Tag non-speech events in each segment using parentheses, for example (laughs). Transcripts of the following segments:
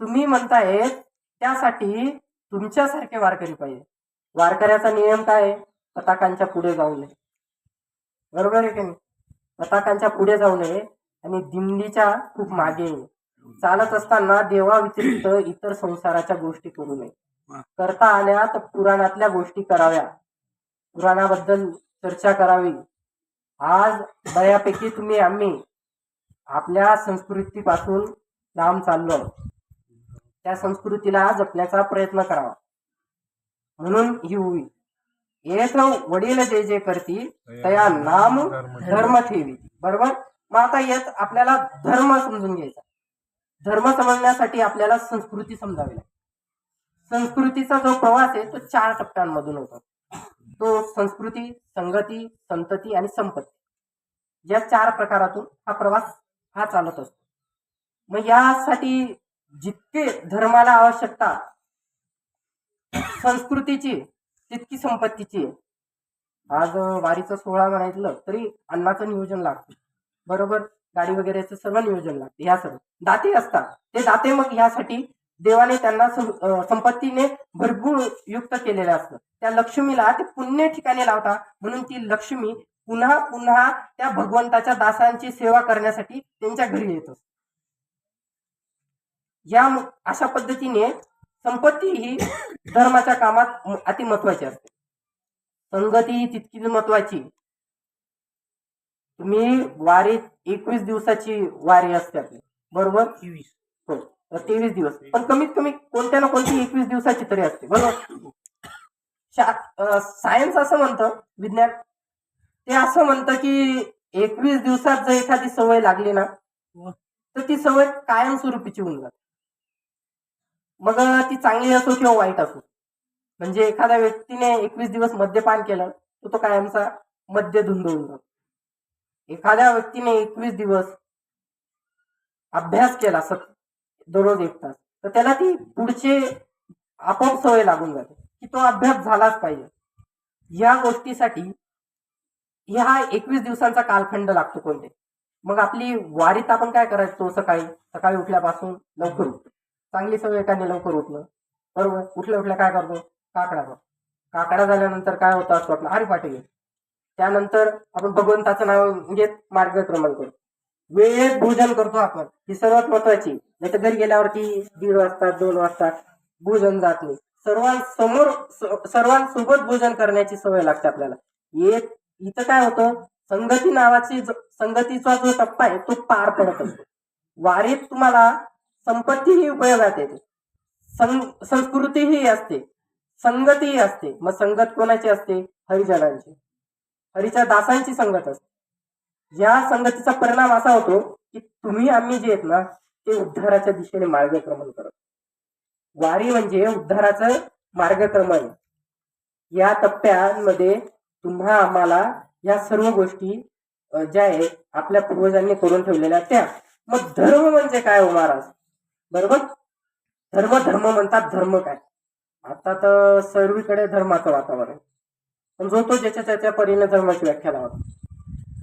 तुम्ही म्हणताय त्यासाठी तुमच्यासारखे वारकरी पाहिजे. वारकऱ्याचा नियम काय आहे? पताकांच्या पुढे जाऊ नये. बरोबर आहे की नाही? पताकांच्या पुढे जाऊ नये आणि दिंडीच्या खूप मागे चालत असताना देवा व्यतिरिक्त इतर संसाराच्या गोष्टी करू नये. करता आल्या तर पुराणातल्या गोष्टी कराव्या. पुराणाबद्दल चर्चा करावी. आज बऱ्यापैकी तुम्ही आम्ही आपल्या संस्कृतीपासून लांब चाललो आहोत. त्या संस्कृतीला जपण्याचा प्रयत्न करावा. म्हणून ही उभी एक वडील जे जे करती तया नाम धर्म ठेवी. बरोबर? मग आता येत आपल्याला धर्म समजून घ्यायचा. धर्म समजण्यासाठी आपल्याला संस्कृती समजावी लागते. संस्कृतीचा जो प्रवास आहे तो चार टप्प्यांमधून होतो. तो संस्कृती संगती संतती आणि संपत्ती. या चार प्रकारातून हा प्रवास हा चालत असतो. मग यासाठी जितके धर्माला आवश्यकता संस्कृतीची तितकी संपत्तीची आहे. आज वारीचा सोहळा म्हणायचं तरी अन्नाचं नियोजन लागतं. बरोबर? गाडी वगैरेचं सर्व नियोजन लागते. ह्या सर्व. दाते असतात. ते दाते मग ह्यासाठी देवाने त्यांना संपत्तीने भरपूर युक्त केलेलं असतं. त्या लक्ष्मीला ते पुण्य ठिकाणी लावता. म्हणून ती लक्ष्मी पुन्हा पुन्हा त्या भगवंताच्या दासांची सेवा करण्यासाठी त्यांच्या घरी येत असते. या अशा पद्धतीने संपत्ती ही धर्माच्या कामात अति महत्वाची असते. संगती ही तितकीच महत्वाची तुम्ही वारीत एकवीस दिवसाची वारी असते आपली. बरोबर? हो तेवीस दिवस. पण कमीत कमी कोणत्या ना कोणती एकवीस दिवसाची तरी असते. बरोबर? सायन्स असं म्हणतं विज्ञान. ते असं म्हणतं की एकवीस दिवसात जर एखादी सवय लागली ना तर ती सवय कायमस्वरूपीची होऊन जाते. मग ती चांगली असो किंवा वाईट असो. म्हणजे एखाद्या व्यक्तीने एकवीस दिवस मद्यपान केलं तर तो कायमचा मद्य धुंद होऊन जातो. एखाद्या व्यक्तीने एकवीस दिवस अभ्यास केला सत दररोज एक तास तर त्याला ती पुढचे आपोआप सवय लागून जाते की तो अभ्यास झालाच पाहिजे. या गोष्टीसाठी ह्या एकवीस दिवसांचा कालखंड लागतो कोणते? मग आपली वारीत आपण काय करायचो सकाळी? सकाळी उठल्यापासून लवकर उठतो. चांगली सवय एकाने लवकर उठणं. बरोबर? उठल्या उठल्या काय करतो? काकडा करतो. काकडा झाल्यानंतर काय होतं असतो वाटलं अरे पाठी त्यानंतर आपण भगवंताचं नाव घेत मार्गक्रमण करतो वेळेत भोजन करतो आपण. ही सर्वात महत्वाची. नाही तर घरी गेल्यावरती दीड वाजता दोन वाजता भोजन जात नाही. सर्वांसमोर सर्वांसोबत भोजन करण्याची सवय लागते आपल्याला. एक इथं काय होतं? संगती नावाची जो- संगतीचा जो टप्पा आहे तो पार पडत असतो. वारीत तुम्हाला संपत्तीही उपयोगात येते. सं- संस्कृतीही असते. संगतीही असते. मग संगत कोणाची असते? हरिजनांची. हरीच्या दासांची संगत असते. या संगतीचा परिणाम असा होतो की तुम्ही आम्ही जे आहेत ना ते उद्धाराच्या दिशेने मार्गक्रमण करत. वारी म्हणजे उद्धाराचं मार्गक्रमण. या टप्प्यांमध्ये तुम्हा आम्हाला या सर्व गोष्टी ज्या आहेत आपल्या पूर्वजांनी करून ठेवलेल्या त्या. मग धर्म म्हणजे काय हो महाराज बरोबर? धर्म धर्म म्हणतात धर्म काय? आता तर सर्वीकडे धर्माचं वातावरण. पण जो तो ज्याच्या त्याच्या परीने धर्माची व्याख्या लावतो.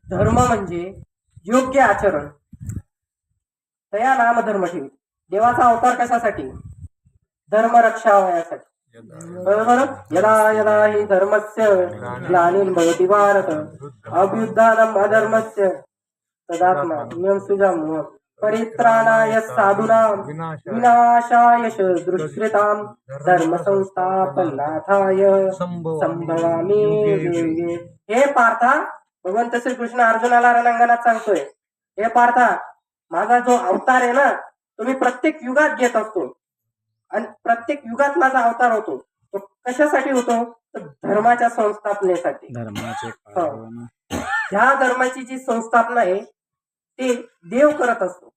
धर्म म्हणजे योग्य आचरण. तया नाम धर्म ठेवी देवाचा अवतार कशासाठी? धर्म रक्षा वयासाठी बरोबर? यदा यदा हि धर्मस्य ग्लानिर् भवति भारत. अभ्युद्धानम अधर्मस्य. तदात्मा सुजाम परित्राणाय साधूनां विनाशाय दुष्कृतां धर्म संस्थापनाथाय संभवामी. हे पार्था भगवंत श्रीकृष्ण अर्जुनाला रणांगणात सांगतोय. हे पार्था माझा जो अवतार आहे ना तो मी प्रत्येक युगात घेत असतो. आणि प्रत्येक युगात माझा अवतार होतो. तो कशासाठी होतो? तर धर्माच्या संस्थापनेसाठी. धर्माचे हो. ह्या धर्माची जी संस्थापना आहे ते देव करत असतो.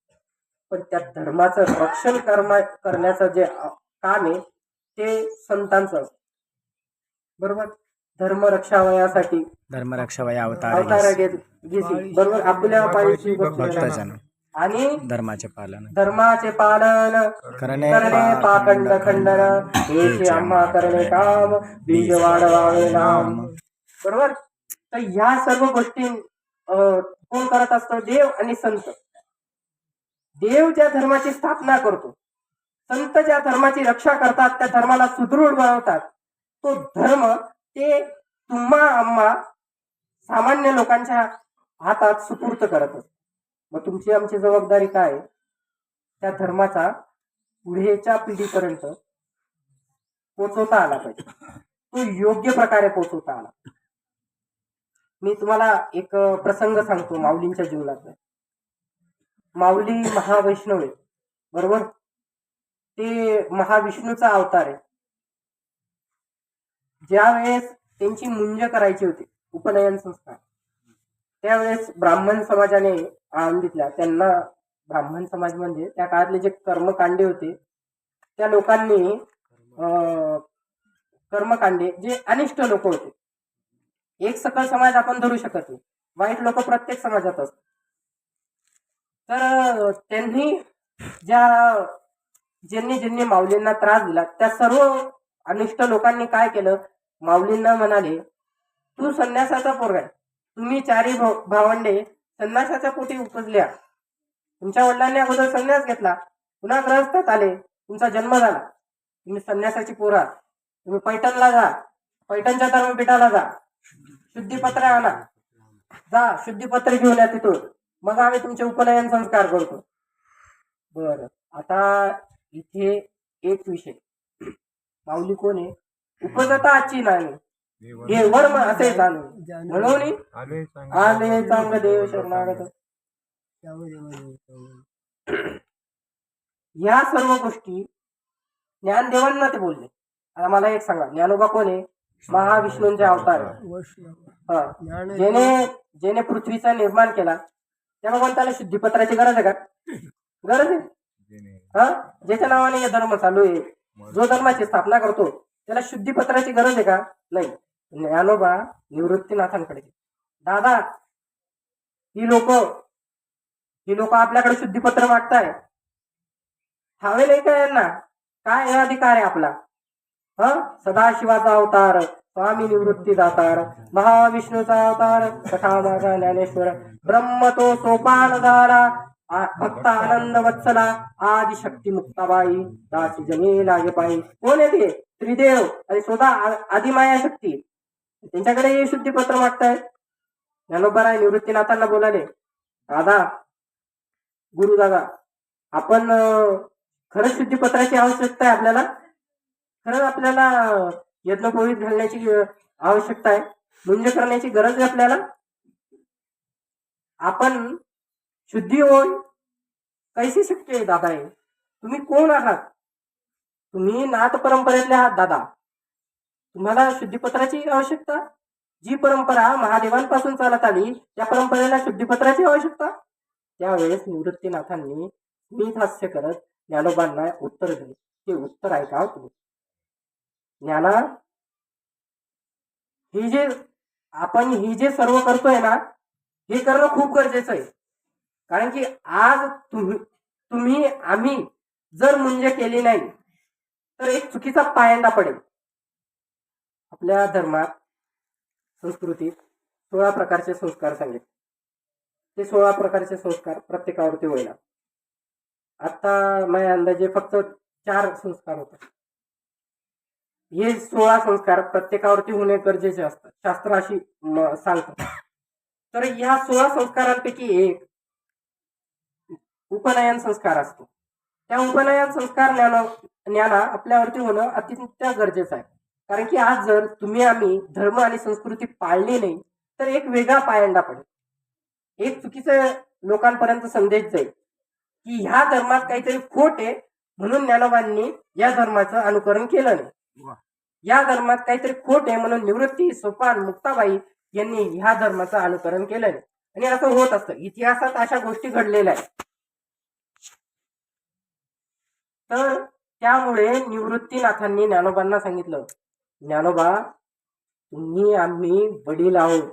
पण त्या धर्माचं रक्षण कर्मा करण्याचं जे काम आहे ते संतांचं असतं. बरोबर? धर्म रक्षावयासाठी धर्मरक्षा वय अवतार बरोबर? आपल्या पायी भक्तजन आणि धर्माचे पालन. धर्माचे पालन. करणे करणे पाखंड खंडन. हेचे आम्हा करणे काम बीज वाढवावे नाम. बरोबर? तर ह्या सर्व गोष्टी अं, कोण करत असतो? देव आणि संत. देव ज्या धर्माची स्थापना करतो संत ज्या धर्माची रक्षा करतात त्या धर्माला सुदृढ बनवतात तो धर्म ते तुम्हा आम्हा सामान्य लोकांच्या हातात सुपूर्त करत असतो. मग तुमची आमची जबाबदारी काय? आहे? त्या धर्माचा पुढेच्या पिढीपर्यंत पोचवता आला पाहिजे. तो योग्य प्रकारे पोचवता आला. मी तुम्हाला एक प्रसंग सांगतो माऊलींच्या जीवनातला माऊली महावैष्णव आहे बरोबर? ते महाविष्णूचा अवतार आहे. ज्या वेळेस त्यांची मुंज करायची होती उपनयन संस्कार त्यावेळेस ब्राह्मण समाजाने आळंदीतल्या त्यांना ब्राह्मण समाज म्हणजे त्या काळातले जे कर्मकांडे होते त्या लोकांनी अं, कर्मकांडे जे अनिष्ट लोक होते एक सकल समाज आपण धरू शकत नाही. वाईट लोक प्रत्येक समाजात असतात. तर त्यांनी ज्या ज्यांनी ज्यांनी माऊलींना त्रास दिला त्या सर्व अनिष्ट लोकांनी काय केलं? माऊलींना म्हणाले तू संन्यासाचा पोरगा आहे. तुम्ही चारी भावंडे संन्यासाच्या पोटी उपजल्या. तुमच्या वडिलांनी अगोदर संन्यास घेतला. पुन्हा ग्रहस्थात आले. तुमचा जन्म झाला. तुम्ही संन्यासाची पोरा तुम्ही पैठणला जा. पैठणच्या धर्मपीठाला जा. शुद्धीपत्र आणा. जा शुद्धीपत्र घेऊन या तिथून. मग आम्ही तुमचे उपनयन संस्कार करतो. बर. आता इथे एक विषय. माऊली कोण? आहे उपजता आजची नाही हे वर्म असे जाणू म्हणून आले चांगलं देव शरणागत. या सर्व गोष्टी ज्ञानदेवांना ते बोलले. आता मला एक सांगा. ज्ञानोबा कोण आहे? महाविष्णूंचे अवतार. हा. ज्याने ज्याने पृथ्वीचा निर्माण केला त्या भगवंताला शुद्धीपत्राची गरज आहे का? गरज आहे. हा? ज्याच्या नावाने हे धर्म चालू आहे जो धर्माची स्थापना करतो त्याला शुद्धीपत्राची गरज आहे का? नाही. ज्ञानोबा निवृत्तीनाथांकडे. दादा ही लोक ही लोक आपल्याकडे शुद्धीपत्र मागताय. हवे नाही का यांना? काय हे अधिकार आहे आपला? हा? सदाशिवाचा अवतार स्वामी निवृत्ती दातार महाविष्णूचा अवतार कथा माझा ज्ञानेश्वर ब्रह्म तो सोपान झाला भक्त आनंद वत्सला आदि शक्ती मुक्ताबाई दासी जमी लागे पायी कोण येते त्रिदेव. आणि स्वतः आदिमाया शक्ती. त्यांच्याकडे हे शुद्धीपत्र मागतायत. ज्ञानोबराय निवृत्तीनाथांना बोलाले दादा गुरु दादा आपण खरंच शुद्धीपत्राची आवश्यकता आहे आपल्याला? खरंच आपल्याला यज्ञ यज्ञपोळीत घालण्याची आवश्यकता आहे. मुंज करण्याची गरज आहे आपल्याला? आपण शुद्धी होय कैसी शक्य आहे दादा हे? तुम्ही कोण आहात? तुम्ही नाथ परंपरेतले आहात दादा. तुम्हाला शुद्धीपत्राची आवश्यकता? जी परंपरा महादेवांपासून चालत आली त्या परंपरेला शुद्धीपत्राची आवश्यकता? त्यावेळेस निवृत्तीनाथांनी स्मित हास्य करत ज्ञानोबांना उत्तर दिले. ते उत्तर ऐका तुम्ही. ज्ञाना ही जे आपण ही जे सर्व करतोय ना हे करणं खूप गरजेचं आहे. कारण की आज तुम्ही तुम्ही आम्ही जर मुंज केली नाही तर एक चुकीचा पायंडा पडेल. आपल्या धर्मात संस्कृतीत सोळा प्रकारचे संस्कार सांगितले. ते सोळा प्रकारचे संस्कार प्रत्येकावरती होईल आता माझ्या अंदाजे फक्त चार संस्कार होतात हे सोळा संस्कार प्रत्येकावरती होणे गरजेचे असतात. शास्त्र अशी सांगतात. तर ह्या सोळा संस्कारांपैकी एक उपनयन संस्कार असतो. त्या उपनयन संस्कार ज्ञान ज्ञाना आपल्यावरती होणं अत्यंत गरजेचं आहे. कारण की आज जर तुम्ही आम्ही धर्म आणि संस्कृती पाळली नाही तर एक वेगळा पायंडा पडेल. एक चुकीचं लोकांपर्यंत संदेश जाईल. की ह्या धर्मात काहीतरी खोट आहे म्हणून ज्ञानोबांनी या धर्माचं अनुकरण केलं नाही. या धर्मात काहीतरी खोट आहे म्हणून निवृत्ती सोपान मुक्ताबाई यांनी ह्या धर्माचं अनुकरण केलं आणि असं होत असतं. इतिहासात अशा गोष्टी घडलेल्या आहेत. तर त्यामुळे निवृत्तीनाथांनी ज्ञानोबांना सांगितलं ज्ञानोबा तुम्ही आम्ही वडील आहोत.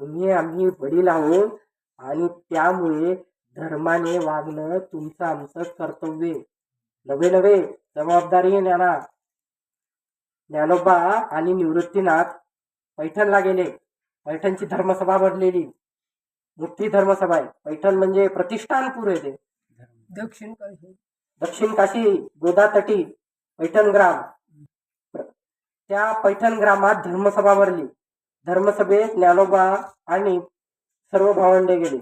तुम्ही आम्ही वडील आहोत आणि त्यामुळे धर्माने वागणं तुमचं आमचं कर्तव्य नवे नवे जबाबदारी ज्ञाना ज्ञानोबा आणि निवृत्तीनाथ पैठणला गेले. पैठणची धर्मसभा भरलेली. मोठी धर्मसभा आहे. पैठण म्हणजे प्रतिष्ठानपूर आहे ते. दक्षिण दक्षिण काशी गोदातटी पैठण ग्राम. त्या पैठण ग्रामात धर्मसभा भरली. धर्मसभेत ज्ञानोबा आणि सर्व भावंडे गेले.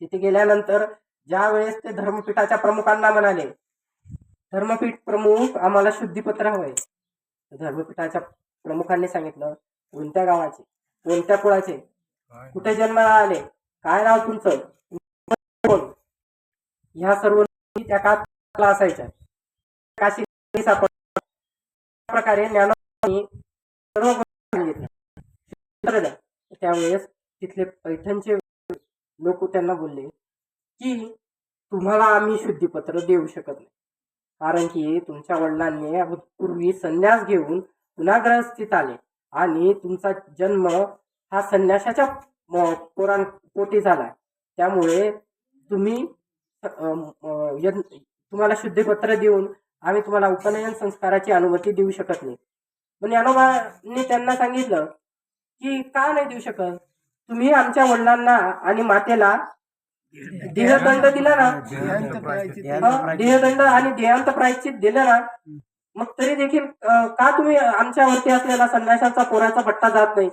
तिथे गेल्यानंतर ज्या वेळेस ते धर्मपीठाच्या प्रमुखांना म्हणाले धर्मपीठ प्रमुख आम्हाला शुद्धीपत्र हवंय. धर्मपीठाच्या प्रमुखांनी सांगितलं कोणत्या गावाचे कोणत्या कुळाचे कुठे जन्माला आले काय नाव तुमचं ह्या सर्व त्या काळाला असायच्या. काशी प्रकारे ज्ञानोबांनी सर्व द्या. त्यावेळेस तिथले पैठणचे लोक त्यांना बोलले की तुम्हाला आम्ही शुद्धीपत्र देऊ शकत नाही. कारण की तुमच्या वडिलांनी पूर्वी संन्यास घेऊन पुन्हा ग्रहस्थित आले आणि तुमचा जन्म हा संन्यासाच्या म- पोरां पोटी झाला. त्यामुळे तुम्ही तुम्हाला शुद्धीपत्र देऊन आम्ही तुम्हाला उपनयन संस्काराची अनुमती देऊ शकत नाही. पण ज्ञानोबांनी त्यांना सांगितलं की का नाही देऊ शकत? तुम्ही आमच्या वडिलांना आणि मातेला देहदंड दिला ना. देहदंड आणि देहांत प्रायश्चित दिलं ना मग तरी देखील का तुम्ही आमच्यावरती असलेला संन्यासाचा पोराचा पट्टा जात नाही?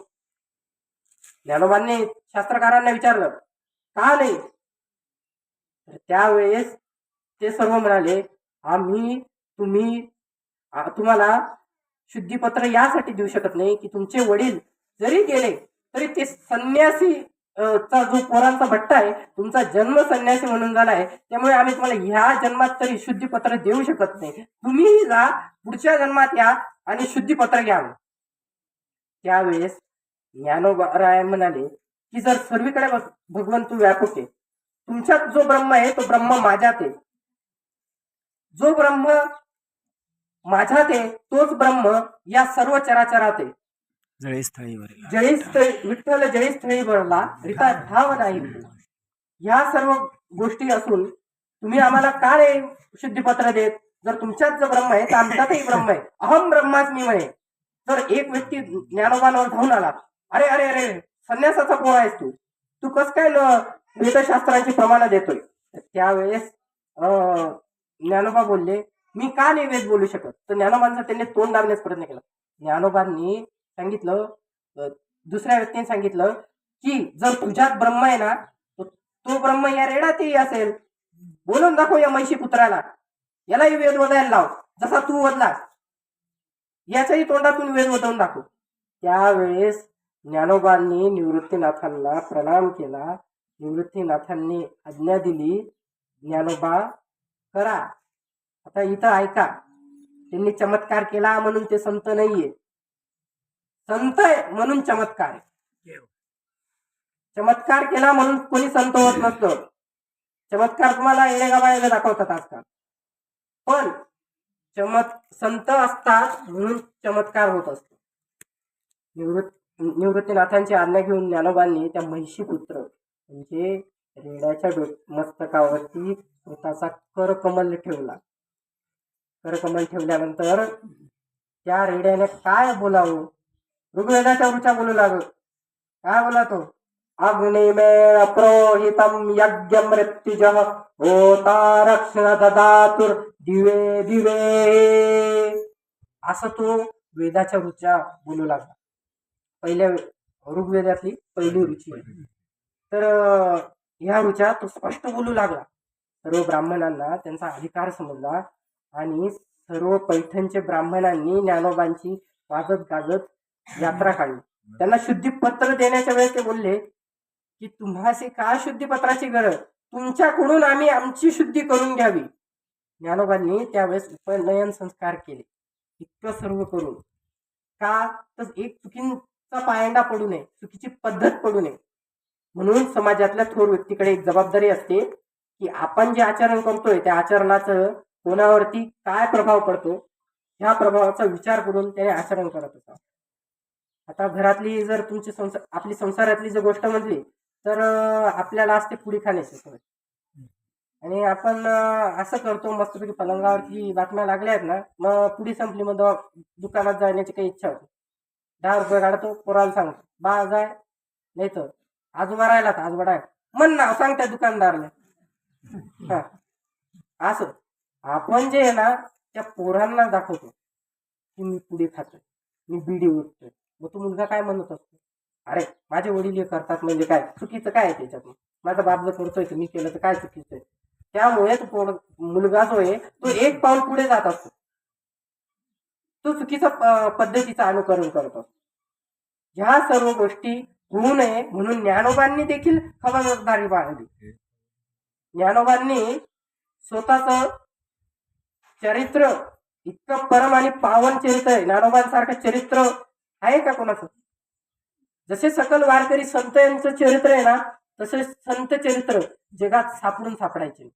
ज्ञानोबांनी शास्त्रकारांना विचारलं का नाही? त्यावेळेस ते सर्व म्हणाले आम्ही तुम्ही तुम्हाला शुद्धीपत्र यासाठी देऊ शकत नाही की तुमचे वडील जरी गेले तरी ते संन्यासी चा जो पोरांचा भट्टा आहे तुमचा जन्म संन्यासी म्हणून झाला आहे त्यामुळे आम्ही तुम्हाला ह्या जन्मात तरी शुद्धीपत्र देऊ शकत नाही. तुम्ही जा पुढच्या जन्मात या आणि शुद्धीपत्र घ्या. त्यावेळेस ज्ञानोबाराय म्हणाले की जर सर्वीकडे भगवंत व्यापक आहे. तुमच्यात जो ब्रह्म आहे तो ब्रह्म माझ्यात आहे. जो ब्रह्म माझ्यात आहे तोच ब्रह्म या सर्व चराचरात आहे. जळीस्थळीवरील जळीस्थळी विठ्ठल जळीस्थळी भरला रिता धाव नाही ह्या सर्व गोष्टी असून तुम्ही आम्हाला का रे शुद्धीपत्र देत? जर तुमच्यात जो ब्रह्म आहे तर आमच्यातही ब्रह्म आहे. अहम ब्रह्माच मी म्हणे. जर एक व्यक्ती ज्ञानोबांवर धावून आला अरे अरे अरे संन्यासाचा कोण आहेस तू. तू कस काय वेदशास्त्रांची प्रमाण देतोय? त्यावेळेस अं, ज्ञानोबा बोलले मी का नाही वेद बोलू शकत? तर ज्ञानोबांचा त्यांनी तोंड दाबण्याचा प्रयत्न केला. ज्ञानोबांनी सांगितलं दुसऱ्या व्यक्तीने सांगितलं की जर तुझ्यात ब्रह्म आहे ना तो- तो ब्रह्म या रेडातही असेल. बोलून दाखव या महिषी पुत्राला. यालाही वेद वदायला लाव. जसा तू वदला. याच्याही तोंडातून वेद वदवून दाखव. त्यावेळेस ज्ञानोबांनी निवृत्तीनाथांना प्रणाम केला. निवृत्तीनाथांनी आज्ञा दिली ज्ञानोबा करा. आता इथं ऐका. त्यांनी चमत्कार केला म्हणून ते संत नाहीये. संत आहे म्हणून चमत्कार आहे. चमत्कार केला म्हणून कोणी संत होत नसतो. चमत्कार तुम्हाला येडेगाबाळेला दाखवतात आजकाल. पण चमत् संत असतात म्हणून चमत्कार होत असतो. निवृत्त निवृत्तीनाथांची आज्ञा घेऊन ज्ञानोबांनी त्या म्हैशी पुत्र म्हणजे रेड्याच्या डो मस्तकावरती स्वतःचा करकमल ठेवला. करकमल ठेवल्यानंतर त्या रेड्याने काय बोलावं? ऋग्वेदाच्या वृचा बोलू लागलो. काय बोला तो? अग्निमेळ प्रोहितम यज्ञ मृत्युज होता रक्षण ददातुर दिवे दिवे. असं तो वेदाच्या रुचा बोलू लागला. पहिल्या ऋग्वेदातली पहिली रुची आहे. तर ह्या रुचा तो स्पष्ट बोलू लागला. सर्व ब्राह्मणांना त्यांचा अधिकार समजला आणि सर्व पैठणचे ब्राह्मणांनी ज्ञानोबांची वाजत गाजत यात्रा काढली. त्यांना शुद्धीपत्र देण्याच्या वेळेस ते बोलले की तुम्हाशी का शुद्धीपत्राची गरज? तुमच्याकडून आम्ही आमची शुद्धी करून घ्यावी. ज्ञानोबांनी त्यावेळेस उपनयन संस्कार केले. इतकं सर्व करून. का? तर एक चुकीचा पायंडा पडू नये चुकीची पद्धत पडू नये. म्हणून समाजातल्या थोर व्यक्तीकडे एक जबाबदारी असते की आपण जे आचरण करतोय त्या आचरणाचं कोणावरती काय प्रभाव पडतो ह्या प्रभावाचा विचार करून त्याने आचरण करत होता आता घरातली जर तुमची संसार आपली संसारातली जर गोष्ट म्हटली तर आपल्याला असते पुडी खाण्याची सवय आणि आपण असं करतो मस्तपैकी पलंगावरती बातम्या लागल्या आहेत ना मग पुढे संपली मग दवा- दुकानात जाण्याची काही इच्छा होती. दहा रुपये काढतो पोराला सांगतो बा जाय. नाही तर आजोबा राहिला तर आजोबा डाय मन नाव सांग त्या दुकानदारला. हा. असं. आपण जे आहे ना त्या पोरांना दाखवतो की मी पुढे खातोय मी बिडी उठतोय मग तो मुलगा काय म्हणत असतो? अरे माझे वडील हे करतात म्हणजे काय? चुकीचं काय आहे त्याच्यात माझा बाप जर करतोय मी केलं तर काय चुकीचं आहे? त्यामुळे तो मुलगा जो आहे तो एक पाऊल पुढे जात असतो. तो चुकीचा पद्धतीचं अनुकरण करतो ह्या सर्व गोष्टी होऊ नये म्हणून ज्ञानोबांनी देखील खबरदारी बाळगली. ज्ञानोबांनी स्वतःच चरित्र इतकं परम आणि पावन चरित्र आहे. ज्ञानोबांसारखं चरित्र आहे का कोणाचं? जसे सकल वारकरी संत यांचं चरित्र आहे ना तसे संत चरित्र जगात सापडून सापडायचे.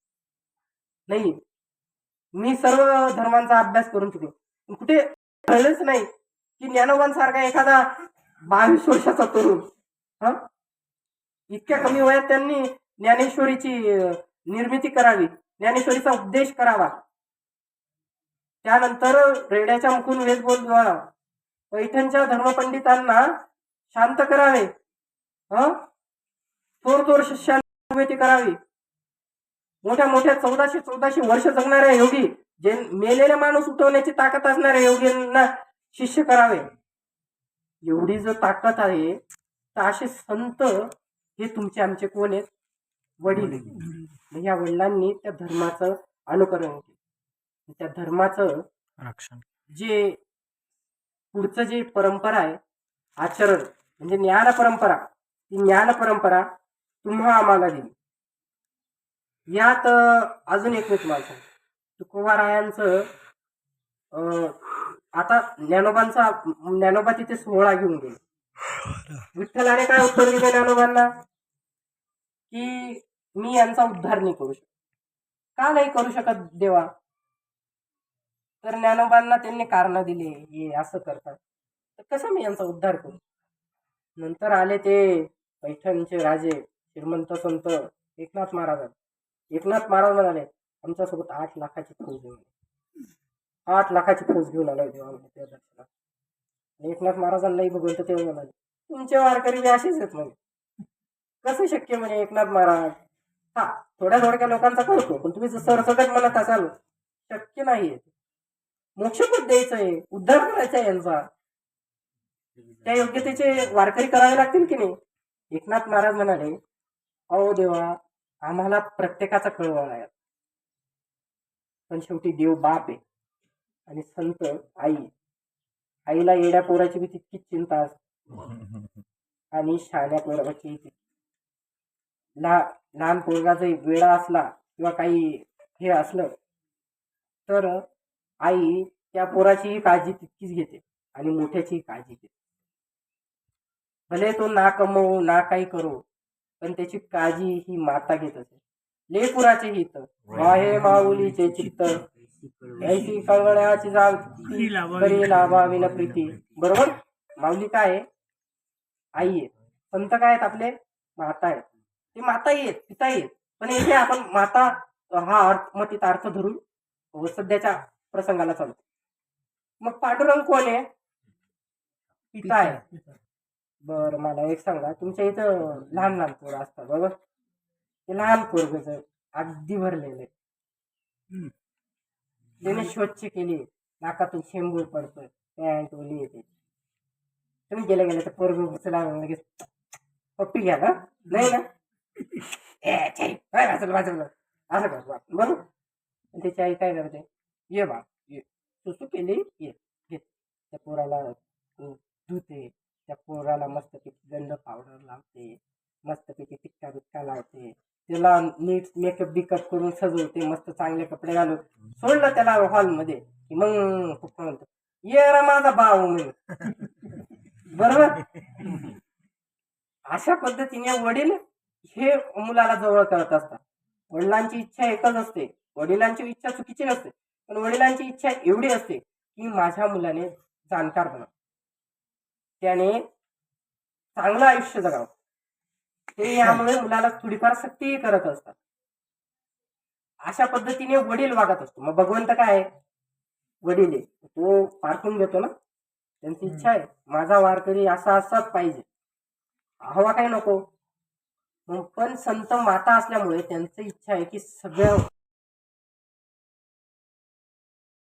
नाही. मी सर्व धर्मांचा अभ्यास करून चुकलो कुठे कळलंच नाही की ज्ञानोबांसारखा एखादा बावीस वर्षाचा तरुण हा? इतक्या कमी वयात त्यांनी ज्ञानेश्वरीची निर्मिती करावी ज्ञानेश्वरीचा उपदेश करावा. त्यानंतर रेड्याच्या मुखून वेद बोल पैठणच्या धर्मपंडितांना शांत करावे. ह? थोर थोर शिष्यांची करावी. मोठ्या मोठ्या चौदाशे चौदाशे वर्ष जगणाऱ्या योगी जे मेलेला माणूस उठवण्याची ताकद असणाऱ्या योगींना शिष्य करावे. एवढी जर ताकद आहे तर असे संत हे तुमचे आमचे कोण आहेत? वडील. या वडिलांनी त्या धर्माचं अनुकरण केलं. त्या धर्माचं रक्षण जे पुढचं जे परंपरा आहे आचरण म्हणजे ज्ञान परंपरा ती ज्ञान परंपरा तुम्हा आम्हाला दिली. यात अजून एक मी तुम्हाला सांगतो. तुकोबारायांचं आता ज्ञानोबांचा ज्ञानोबा तिथे सोहळा घेऊन गेले. विठ्ठलाने काय उत्तर दिलं ज्ञानोबांना? की मी यांचा उद्धार नाही करू शकत. का नाही करू शकत देवा? तर ज्ञानोबांना त्यांनी कारण दिले हे असं करतात. तर कसं मी यांचा उद्धार करू? नंतर आले ते पैठणचे राजे श्रीमंत संत एकनाथ महाराज. एकनाथ महाराज म्हणाले आमच्यासोबत आठ लाखाची फौज घेऊन आठ लाखाची फौज घेऊन आलोय देवा त्या दर्शनात. आणि एकनाथ महाराजांनाही भगवंत तेव्हा म्हणाले तुमचे वारकरी जे असेच आहेत म्हणे. कसं शक्य म्हणे एकनाथ महाराज? हा थोड्या थोडक्या लोकांचा कळतो पण तुम्ही जर सरसकट म्हणत असाल शक्य नाहीये. मोक्षपद द्यायचं आहे उद्धार करायचा आहे यांचा. त्या योग्यतेचे वारकरी करावे लागतील की नाही? एकनाथ महाराज म्हणाले अहो देवा आम्हाला प्रत्येकाचा कळवा आहे पण शेवटी देव बाप आहे आणि संत आई. आईला येड्या पोराची बी तितकीच चिंता असते. आणि शाण्या पोराची लहा लहान पोरगा जर वेळा असला किंवा काही हे असलं तर आई त्या पोराचीही काळजी तितकीच घेते आणि मोठ्याचीही काळजी घेते. भले तो ना कमवू ना काही करू पण त्याची काळजी ही माता घेत असे. लेपुराचे हित. माहे माऊलीचे चित्त. ऐशी कळवण्याची जाग. करी लाभावी प्रीती. बरोबर? माऊली काय आहे? आई आहे. संत काय आहेत आपले? माता आहेत. ते माता आहेत पिता आहेत. पण इथे आपण माता हा अर्थ मग तिथं अर्थ धरून सध्याच्या प्रसंगाला चालतो मग पांडुरंग कोण आहे? पिता आहे. बरं मला एक सांगा. तुमच्या इथं लहान लहान पोरं असतात बरोबर ते लहान पोरग अगदी भरलेले त्याने स्वच्छ केली. नाकातून शेंबूळ पडतोय. पॅन्ट ओली येते. तुम्ही गेल्या गेल्या तर पोरग उचला लगेच पप्पी घ्या ना. नाही ना? (laughs) ए, वाचलं, वाचलं. असं कर बा, बरोबर? त्याची आई काय करते? ये बा ये सुसू केली ये घे त्या पोराला धुते त्या पोराला मस्तपैकी गंध पावडर लावते मस्तपैकी टिक्का बिक्का लावते त्याला नीट मेकअप बिकअप करून सजवते मस्त चांगले कपडे घालून. सोडलं त्याला हॉलमध्ये की मग पप्पा म्हणतो ये रा माझा भाऊ म्हणून. (laughs) बरोबर? अशा पद्धतीने वडील हे मुलाला जवळ करत असतात. वडिलांची इच्छा एकच असते. वडिलांची इच्छा चुकीची नसते. पण वडिलांची इच्छा एवढी असते की माझ्या मुलाने जाणकार बनावं त्याने चांगलं आयुष्य जगावं. ते यामुळे मुलाला थोडीफार सक्तीही करत असतात. अशा पद्धतीने वडील वागत असतो. मग भगवंत काय आहे? वडील आहे. तो पारखून घेतो ना? त्यांची इच्छा आहे. माझा वारकरी असा असाच पाहिजे. हवा काही नको. पण संत माता असल्यामुळे त्यांची इच्छा आहे की सगळ्या